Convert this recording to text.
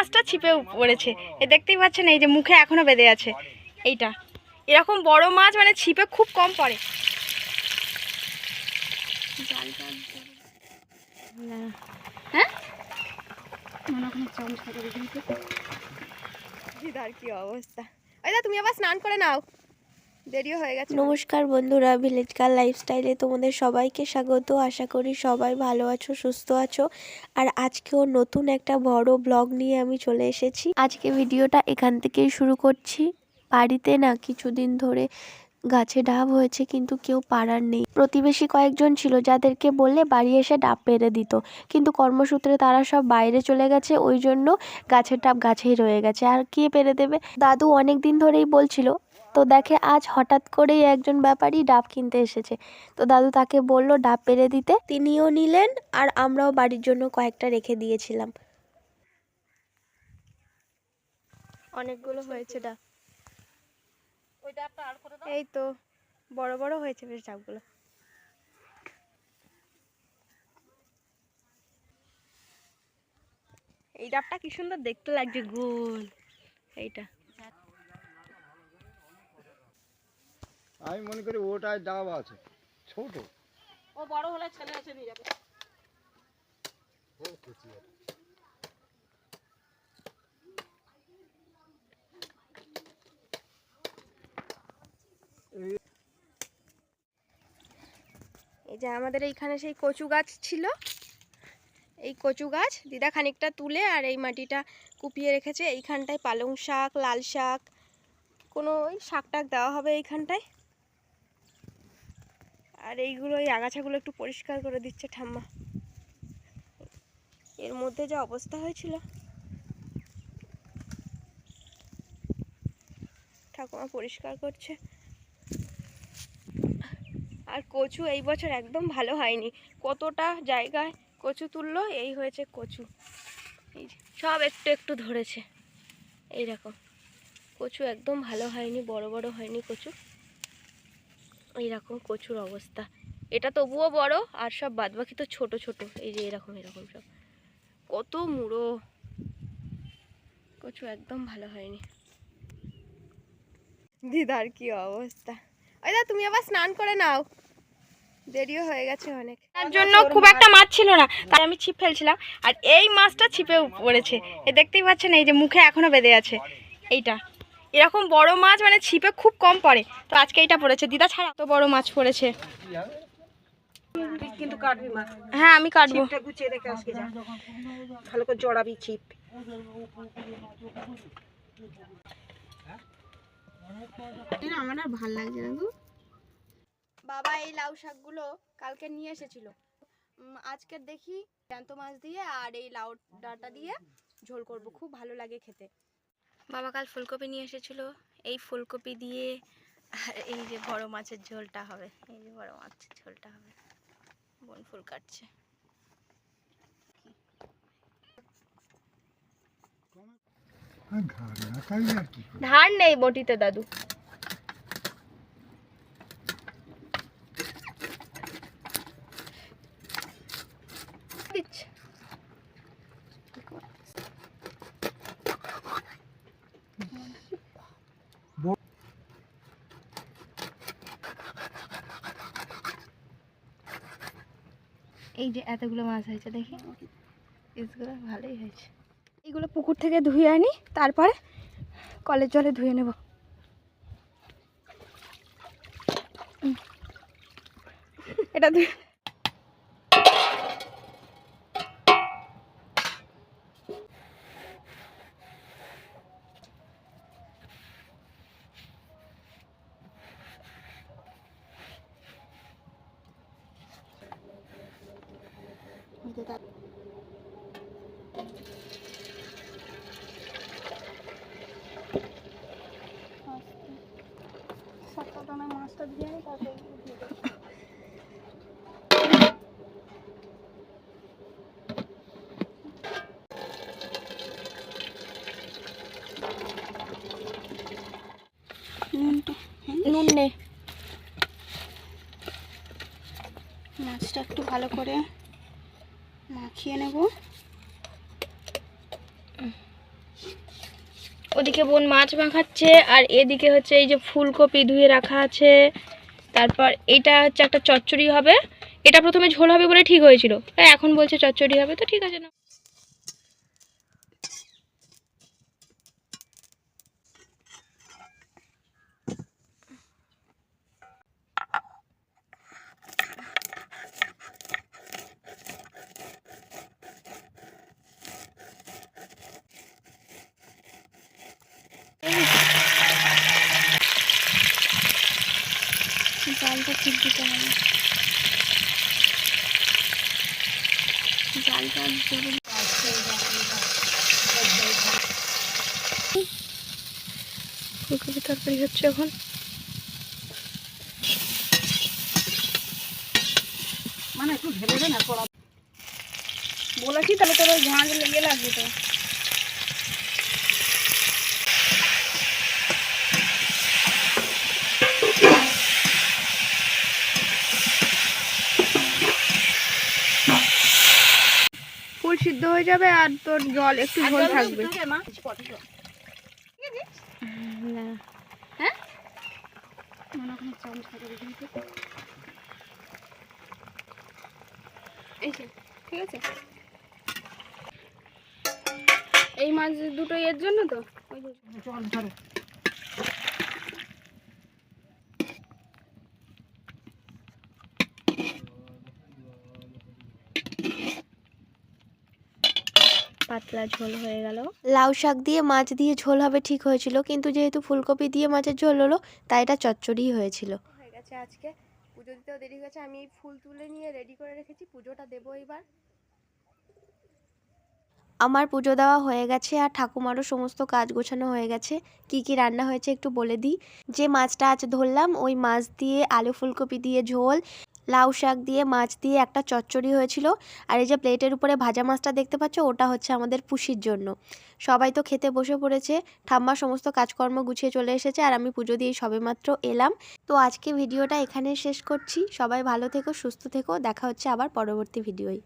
মাছটা ছিপে পড়েছে। এ দেখতেই পাচ্ছেন এই যে মুখে এখনও বেঁধে আছে। এইটা। এরকম বড় মাছ মানে ছিপে খুব কম পড়ে। হ্যাঁ? কি অবস্থা। ওই তুমি আবার স্নান করে নাও। দেরিও হয়ে গেছে। নমস্কার বন্ধুরা ভিলেজ গার্ল লাইফস্টাইলে তোমাদের সবাইকে স্বাগত। আশা করি সবাই ভালো আছো, সুস্থ আছো। আর আজকেও নতুন একটা বড় ব্লগ নিয়ে আমি চলে এসেছি। আজকে ভিডিওটা এখান থেকেই শুরু করছি। বাড়িতে না কিছুদিন ধরে গাছে ডাব হয়েছে, কিন্তু কেউ পাড়ার নেই। প্রতিবেশী কয়েকজন ছিল, যাদেরকে বললে বাড়ি এসে ডাব পেরে দিত। কিন্তু কর্মসূত্রে তারা সব বাইরে চলে গেছে, ওই জন্য গাছের ডাব গাছেই রয়ে গেছে। আর কে পেরে দেবে? দাদু অনেক দিন ধরেই বলছিল তো দেখে আজ হঠাৎ করেই একজন ব্যাপারী ডাব কিনতে এসেছে। তো দাদু তাকে বলল ডাব পেরে দিতে। তিনিও নিলেন আর আমরাও বাড়ির জন্য কয়েকটা রেখে দিয়েছিলাম। অনেকগুলো হয়েছে ডাব। এই তো বড় বড় হয়েছে বেশ ডাবগুলো। এই ডাবটা কি সুন্দর দেখতে লাগছে গোল। এইটা। আমি মনে করি ওটায় ডাব আছে ছোট। ও বড় হলে ছেলে এসে নিয়ে যাবে। এই যে আমাদের এইখানে সেই কচু গাছ ছিল। এই কচু গাছ দিদা খানিকটা তুলে আর এই মাটিটা কুপিয়ে রেখেছে। এইখানটায় পালং শাক লাল শাক কোনো ওই শাক টাক দেওয়া হবে এইখানটায়। আর এইগুলো, এই আগাছাগুলো একটু পরিষ্কার করে দিচ্ছে ঠাম্মা। এর মধ্যে যা অবস্থা হয়েছিল। ঠাকুমা পরিষ্কার করছে। আর কচু এই বছর একদম ভালো হয়নি। কতটা জায়গায় কচু তুললো, এই হয়েছে কচু। এই সব একটু একটু ধরেছে। এই রকম কচু একদম ভালো হয়নি, বড় বড় হয়নি কচু। এইরকম কচুর অবস্থা। এটা তবুও বড়, আর সব বাদবাকি তো ছোট ছোট। এই যে এরকম এরকম সব। কত মুড়ো। কচু একদম ভালো হয়নি। দিদার কি অবস্থা। ওই দা, তুমি আবার স্নান করে নাও। দেরিও হয়ে গেছে অনেক। তার জন্য খুব একটা মাছ ছিল না, তাই আমি ছিপ ফেলছিলাম, আর এই মাছটা ছিপে পড়েছে। এ দেখতেই পাচ্ছেন, এই যে মুখে এখনও বেঁধে আছে। এইটা। এরকম বড় মাছ মানে ছিপে খুব কম পড়ে। তো আজকে এইটা পড়েছে। দিদা ছাড়া তো বড় মাছ পড়েছে। কিন্তু কাটবি মা। হ্যাঁ আমি কাটবো। গুছিয়ে রেখে আজকে যা। ভালো করে জড়াবি ছিপ। আমার আর ভালো লাগছে না বাবা এই লাউ শাকগুলো কালকে নিয়ে এসেছিল। আজকে দেখি জ্যান্ত মাছ দিয়ে আর এই লাউ ডাঁটা দিয়ে ঝোল করব। খুব ভালো লাগে খেতে। বাবা কাল ফুলকপি নিয়ে এসেছিল। এই ফুলকপি দিয়ে আর এই যে বড় মাছের ঝোলটা হবে এই যে বড় মাছের ঝোলটা হবে। বোন ফুল কাটছে। ধার নেই বটিতে দাদু দিচ্ছে এই যে এতগুলো মাছ হয়েছে, দেখি। পিসগুলো ভালোই হয়েছে। এগুলো পুকুর থেকে ধুয়ে আনি, তারপরে কলের জলে ধুয়ে নেব। এটা ধুয়ে মাছটা ধুয়ে আনি তারপরে নুন নে। মাছটা একটু ভালো করে মাখিয়ে নেব। ওদিকে বোন মাছ মাখাচ্ছে, আর এদিকে হচ্ছে এই যে ফুলকপি ধুয়ে রাখা আছে। তারপর এটা হচ্ছে একটা চচ্চড়ি হবে। এটা প্রথমে ঝোল হবে বলে ঠিক হয়েছিল। এখন বলছে চচ্চড়ি হবে, তো ঠিক আছে না। জালটা ঠিক দিতে হবে। জালটা জরুরি। ফুলকপি তরকারি হচ্ছে এখন। মানে একটু ঢেলে দে না কড়া বলেছি তাহলে তোর ওই ঝাঁঝ লেগে লাগবে তো ফুল সিদ্ধ হয়ে যাবে আর তোর জল একটু ঝোল থাকবে। হ্যাঁ? ঠিক আছে? এই মাছ দুটো এর জন্য তো? জল ধরো। পাতলা ঝোল হয়ে গেল। লাউ শাক দিয়ে মাছ দিয়ে ঝোল হবে ঠিক হয়েছিল কিন্তু যেহেতু ফুলকপি দিয়ে মাছের ঝোল হলো তাই এটা চচ্চড়িই হয়েছিল। হয়ে গেছে আজকে। পুজো দিতেও দেরি হয়ে গেছে আমি ফুল তুলে নিয়ে রেডি করে রেখেছি পুজোটা দেবো এবার। আমার পুজো দেওয়া হয়ে গেছে আর ঠাকুমারও সমস্ত কাজ গোছানো হয়ে গেছে। কি কি রান্না হয়েছে একটু বলে দিই। যে মাছটা আজ ধরলাম ওই মাছ দিয়ে আলু ফুলকপি দিয়ে ঝোল লাউ শাক দিয়ে, মাছ দিয়ে একটা চচ্চড়ি হয়েছিল। আর এই যে প্লেটের উপরে ভাজা মাছটা দেখতে পাচ্ছ, ওটা হচ্ছে আমাদের পুষির জন্য। সবাই তো খেতে বসে পড়েছে। ঠাম্মা সমস্ত কাজকর্ম গুছিয়ে চলে এসেছে আর আমি পুজো দিয়ে সবেমাত্র এলাম। তো আজকে ভিডিওটা এখানে শেষ করছি। সবাই ভালো থেকো, সুস্থ থেকো। দেখা হচ্ছে আবার পরবর্তী ভিডিওয়।